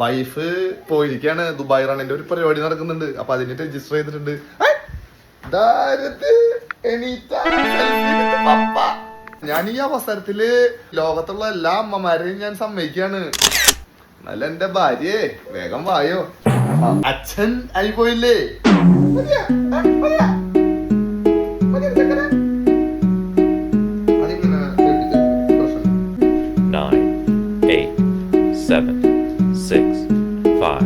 Wife പോയിരിക്കാണ് Dubai ഒരു പരിപാടി നടക്കുന്നുണ്ട്. അപ്പൊ അതിന് രജിസ്റ്റർ ചെയ്തിട്ടുണ്ട്. ഞാൻ ഈ അവസരത്തിൽ ലോകത്തുള്ള എല്ലാ അമ്മമാരെയും ഞാൻ സമ്മതിക്കാണ് നല്ല എന്റെ ഭാര്യയെ വേഗം വായോ. അച്ഛൻ ആയി പോയില്ലേ? seven, six, five,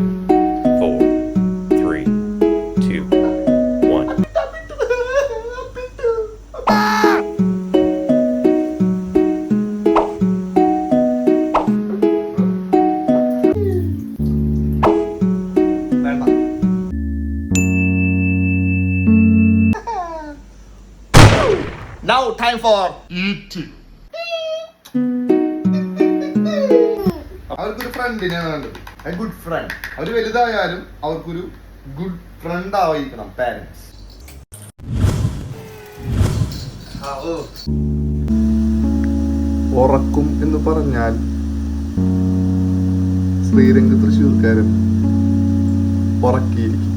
four, three, two, one. Now time for eating. അവർക്കൊരു ഫ്രണ്ടിനെയാണ് വേണ്ടത് എ ഗുഡ് ഫ്രണ്ട് അവർ വലുതായാലും അവർക്കൊരു ഗുഡ് ഫ്രണ്ട് ആയിരിക്കണം പാരന്റ്സ് ഉറക്കും എന്ന് പറഞ്ഞാൽ ശ്രീരംഗ തൃശ്ശൂർക്കാരൻ ഉറക്കിയിരിക്കും.